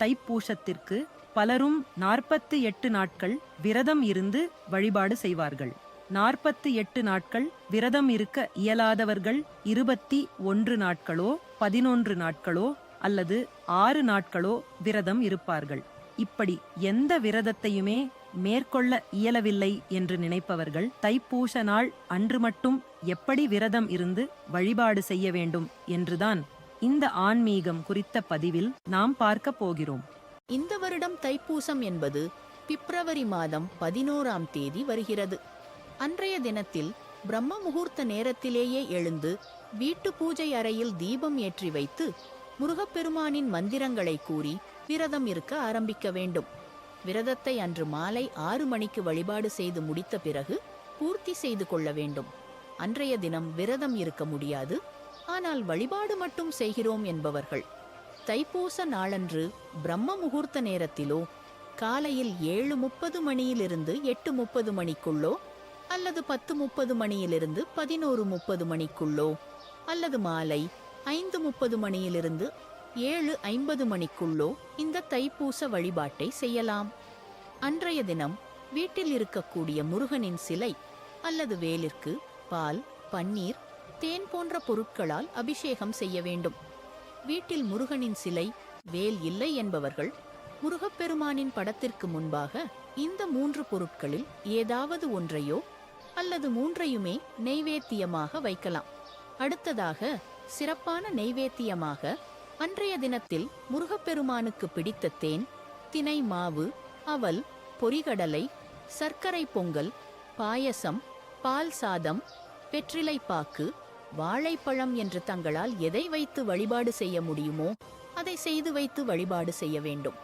தைப்பூசத்திற்கு பலரும் நாற்பத்து எட்டு நாட்கள் விரதம் இருந்து வழிபாடு செய்வார்கள். நாற்பத்து எட்டு நாட்கள் விரதம் இருக்க இயலாதவர்கள் இருபத்தி ஒன்று நாட்களோ பதினொன்று நாட்களோ அல்லது ஆறு நாட்களோ விரதம் இருப்பார்கள். இப்படி எந்த விரதத்தையுமே மேற்கொள்ள இயலவில்லை என்று நினைப்பவர்கள் தைப்பூச நாள் அன்று மட்டும் எப்படி விரதம் இருந்து வழிபாடு செய்ய வேண்டும் என்றுதான் இந்த ஆன்மீகம் குறித்த பதிவில் நாம் பார்க்க போகிறோம். இந்த வருடம் தைப்பூசம் என்பது பிப்ரவரி மாதம் பதினோராம் தேதி வருகிறது. அன்றைய தினத்தில் பிரம்ம முகூர்த்த நேரத்திலேயே எழுந்து வீட்டு பூஜை அறையில் தீபம் ஏற்றி வைத்து முருகப்பெருமானின் மந்திரங்களை கூறி விரதம் இருக்க ஆரம்பிக்க வேண்டும். விரதத்தை அன்று மாலை ஆறு மணிக்கு வழிபாடு செய்து முடித்த பிறகு பூர்த்தி செய்து கொள்ள வேண்டும். அன்றைய தினம் விரதம் இருக்க முடியாது. ஆனால் வழிபாடு மட்டும் செய்கிறோம் என்பவர்கள். தைப்பூச நாளன்று பிரம்ம முகூர்த்த நேரத்திலோ காலையில் ஏழு முப்பது மணியிலிருந்து எட்டு முப்பது மணிக்குள்ளோ அல்லது பத்து முப்பது மணியிலிருந்து பதினோரு முப்பது மணிக்குள்ளோ அல்லது மாலை ஐந்து முப்பது மணியிலிருந்து ஏழு ஐம்பது மணிக்குள்ளோ இந்த தைப்பூச வழிபாட்டை செய்யலாம். அன்றைய தினம் வீட்டில் இருக்கக்கூடிய முருகனின் சிலை அல்லது வேலிற்கு பால் பன்னீர் தேன் போன்ற பொருட்களால் அபிஷேகம் செய்ய வேண்டும். வீட்டில் முருகனின் சிலை வேல் இல்லை என்பவர்கள் முருகப்பெருமானின் படத்திற்கு முன்பாக இந்த மூன்று பொருட்களில் ஏதாவது ஒன்றையோ அல்லது மூன்றையுமே நெய்வேத்தியமாக வைக்கலாம். அடுத்ததாக சிறப்பான நெய்வேத்தியமாக அன்றைய தினத்தில் முருகப்பெருமானுக்கு பிடித்த தேன் தினை மாவு அவல் பொரிகடலை சர்க்கரை பொங்கல் பாயசம் பால் சாதம் வெற்றிலைப்பாக்கு வாழைப்பழம் என்று தங்களால் எதை வைத்து வழிபாடு செய்ய முடியுமோ அதை செய்து வைத்து வழிபாடு செய்ய வேண்டும்.